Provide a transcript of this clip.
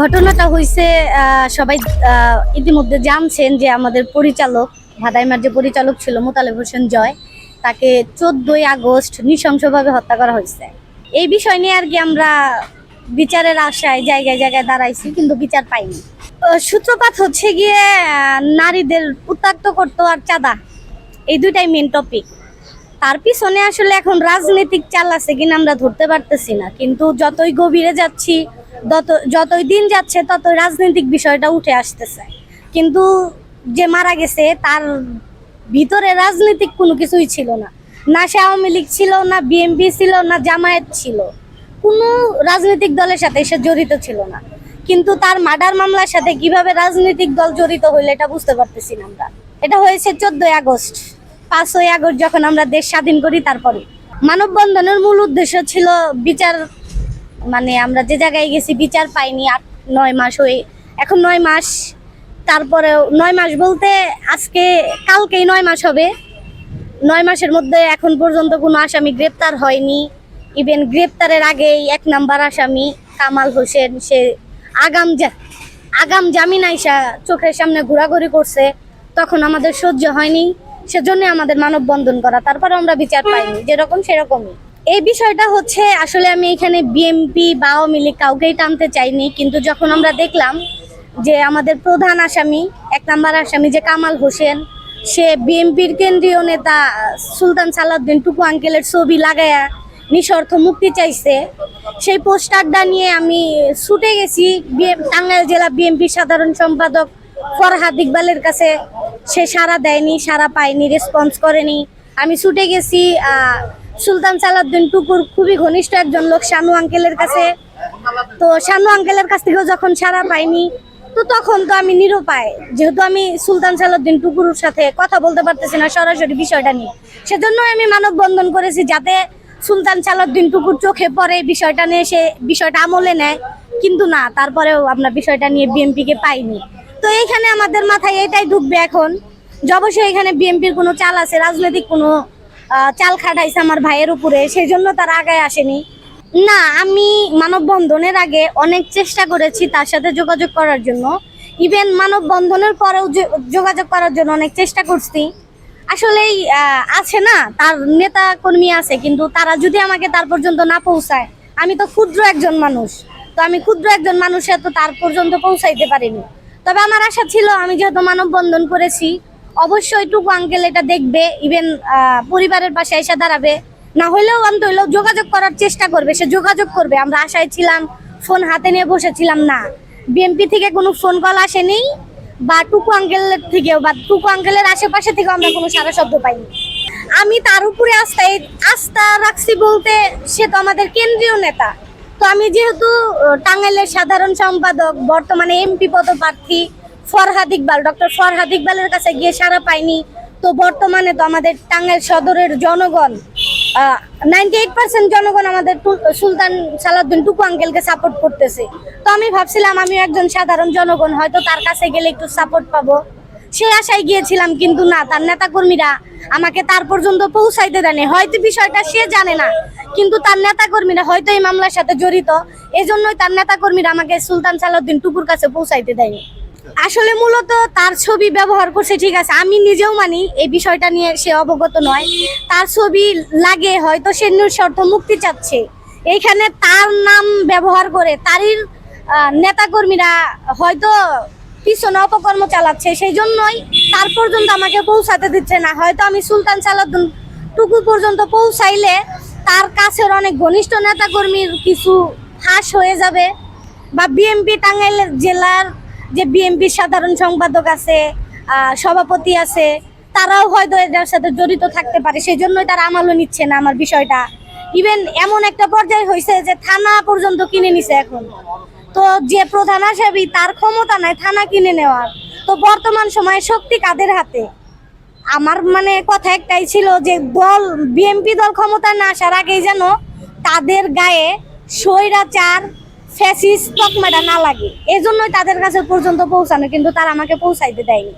ঘটনাটা হয়েছে সবাই ইতিমধ্যে জানছেন যে আমাদের পরিচালক, ভাদাইমার যে পরিচালক ছিল, মোতালেব হোসেন জয়, তাকে চোদ্দই আগস্ট নৃশংসভাবে হত্যা করা হয়েছে এই বিষয় নিয়ে আর কি আমরা বিচারের আশায় জায়গায় জায়গায় দাঁড়াইছি, কিন্তু বিচার পাইনি। সূত্রপাত হচ্ছে গিয়ে নারীদের উত্তাক্ত করতো আর চাঁদা, এই দুইটাই মেন টপিক তার পিছনে আসলে এখন রাজনৈতিক চাল আছে কিনা আমরা ধরতে পারতেছি না, কিন্তু যতই গভীরে যাচ্ছি যত, যতই দিন যাচ্ছে ততই রাজনৈতিক বিষয়টা উঠে আসতেছে। কিন্তু যে মারা গেছে, তার ভিতরে রাজনৈতিক কোনো কিছুই ছিল না। না সে আওয়ামী লীগ ছিল, না বিএনপি ছিল, না জামায়াত ছিল। কোনো রাজনৈতিক দলের সাথে সে জড়িত ছিল না। কিন্তু তার মার্ডার মামলার সাথে কীভাবে রাজনৈতিক দল জড়িত হইলে এটা বুঝতে পারতেছি না আমরা। এটা হয়েছে চোদ্দই আগস্ট, পাঁচই আগস্ট যখন আমরা দেশ স্বাধীন করি, তারপরে। মানববন্ধনের মূল উদ্দেশ্য ছিল বিচার মানে আমরা যে জায়গায় গেছি, বিচার পাইনি আট, নয় মাস হয়ে। এখন নয় মাস, তারপরেও নয় মাস বলতে আজকে, কালকেই নয় মাস হবে। নয় মাসের মধ্যে এখন পর্যন্ত কোনো আসামি গ্রেপ্তার হয়নি। ইভেন গ্রেপ্তারের আগেই এক নাম্বার আসামি কামাল হোসেন, সে আগাম জা, আগাম জামিন আইসা চোখের সামনে ঘোরাঘুরি করছে। তখন আমাদের সহ্য হয়নি। সেজন্য আমাদের মানববন্ধন করা। তারপরে আমরা বিচার পাইনি। যেরকম সেরকমই। এই বিষয়টা হচ্ছে, আসলে আমি এখানে বিএমপি বা আওয়ামী লীগ কাউকেই টানতে চাইনি, কিন্তু যখন আমরা দেখলাম যে আমাদের প্রধান আসামি, এক নাম্বার আসামি যে কামাল হোসেন, সে বিএনপির কেন্দ্রীয় নেতা সুলতান সালাউদ্দিন টুকু আঙ্কেলের ছবি লাগায়া নিঃশর্ত মুক্তি চাইছে, সেই পোস্টারটা নিয়ে আমি ছুটে গেছি টাঙ্গাইল জেলা বিএনপির সাধারণ সম্পাদক ফরহাদ ইকবালের কাছে। সে সাড়া দেয়নি, সাড়া পায়নি রেসপন্স করেনি। আমি ছুটে গেছি সুলতান সালাউদ্দিন টুকুর খুবই ঘনিষ্ঠ একজন লোক, শানু আঙ্কেলের কাছে। তো শানু আঙ্কেলের কাছ থেকেও যখন সাড়া পাইনি, তো তখন তো আমি নিরুপায়। যেহেতু আমি সুলতান সালাউদ্দিন টুকুর সাথে কথা বলতে পারতেছি না সরাসরি বিষয়টা নিয়ে। সেজন্য আমি মানববন্ধন করেছি যাতে সুলতান সালাউদ্দিন টুকুর চোখে পড়ে বিষয়টা নিয়ে সে বিষয়টা আমলে নেয়। কিন্তু না, তারপরেও আমরা বিষয়টা নিয়ে বিএনপিকে পাইনি। তো এইখানে আমাদের মাথায় এটাই ঢুকবে এখন। যে অবশ্যই এখানে বিএনপির কোনো চাল আছে, রাজনৈতিক কোনো চাল খাটাইছে আমার ভাইয়ের উপরে সেই জন্য তারা আগায় আসেনি। না, আমি মানববন্ধনের আগে অনেক চেষ্টা করেছি তার সাথে যোগাযোগ করার জন্য। ইভেন মানববন্ধনের পরেও যোগাযোগ করার জন্য অনেক চেষ্টা করছি। আসলেই আছে না, তার নেতা কর্মী আছে, কিন্তু তারা যদি আমাকে তার পর্যন্ত না পৌঁছায়, আমি তো ক্ষুদ্র একজন মানুষ। তো আমি ক্ষুদ্র একজন মানুষের তো তার পর্যন্ত পৌঁছাইতে পারিনি। তবে আমার আশা ছিল, আমি যেহেতু মানববন্ধন করেছি অবশ্যই টুকু আঙ্কেল এটা দেখবে ইভেন পরিবারের পাশে এসে দাঁড়াবে। না হলেও অন্ত হইলেও যোগাযোগ করার চেষ্টা করবে, সে যোগাযোগ করবে। আমরা আশায় ছিলাম ফোন হাতে নিয়ে বসেছিলাম, না। বিএমপি থেকে কোনো ফোন কল আসেনি, বা টুকু আঙ্কেলের থেকেও, বা টুকু আঙ্কেলের আশেপাশে থেকেও আমরা কোনো সারা শব্দ পাইনি। আমি তার উপরে আস্থা আস্থা রাখছি বলতে, সে তো আমাদের কেন্দ্রীয় নেতা। তো আমি যেহেতু টাঙ্গাইলের সাধারণ সম্পাদক, বর্তমানে এমপি পদপ্রার্থী ফরহাদ ইকবাল, ডক্টর ফরহাদ ইকবালের কাছে গিয়ে সারা পাইনি তো বর্তমানে তো আমাদের টাঙ্গাইল সদরের জনগণ নাইনটি এইট পার্সেন্ট জনগণ আমাদের সুলতান সালাউদ্দিন টুকু আঙ্কেলকে সাপোর্ট করতেছে। তো আমি ভাবছিলাম আমি একজন সাধারণ জনগণ, হয়তো তার কাছে গেলে একটু সাপোর্ট পাবো। সেই আশায় গিয়েছিলাম, কিন্তু না, তার নেতা কর্মীরা আমাকে তার পর্যন্ত পৌঁছাইতে দেয়নি। হয়তো বিষয়টা সে জানে না, কিন্তু তার নেতা কর্মীরা হয়তো এই মামলার সাথে জড়িত। এজন্যই তার নেতা কর্মীরা আমাকে সুলতান সালাউদ্দিন টুকুর কাছে পৌঁছাইতে দেয়নি। আসলে মূলত তার ছবি ব্যবহার করছে, ঠিক আছে, আমি নিজেও মানি এই বিষয়টা নিয়ে সে অবগত নয়। তার ছবি লাগে, হয়তো সে শর্ত মুক্তি চাচ্ছে। এইখানে তার নাম ব্যবহার করে তারই নেতাকর্মীরা হয়তো পিছনে অপকর্ম চালাচ্ছে সেই জন্যই তার পর্যন্ত আমাকে পৌঁছাতে দিচ্ছে না। হয়তো আমি সুলতান সালাউদ্দিন টুকু পর্যন্ত পৌঁছাইলে তার কাছের অনেক ঘনিষ্ঠ নেতাকর্মীর কিছু ফাঁস হয়ে যাবে বা বিএমপি টাঙ্গাইল জেলার যে বিএমপির সাধারণ সম্পাদক আছে সভাপতি আছে, তারাও হয়তো এটার সাথে জড়িত থাকতে পারে। সেই জন্যই তারা আমালও নিচ্ছে না আমার বিষয়টা। ইভেন এমন একটা পর্যায়ে হয়েছে যে থানা পর্যন্ত কিনে নিছে এখন। তো যে প্রধান আসামি, তার ক্ষমতা নাই থানা কিনে নেওয়ার। তো বর্তমান সময়ে শক্তি কাদের হাতে? আমার মানে কথা একটাই ছিল যে দল, বিএনপি দল ক্ষমতা না আসার আগেই যেন তাদের গায়ে স্বৈরাচার ফ্যাসিস্ট তকমাটা না লাগে। এজন্যই তাদের কাছে পর্যন্ত পৌঁছানো কিন্তু তারা আমাকে পৌঁছাইতে দেয়নি।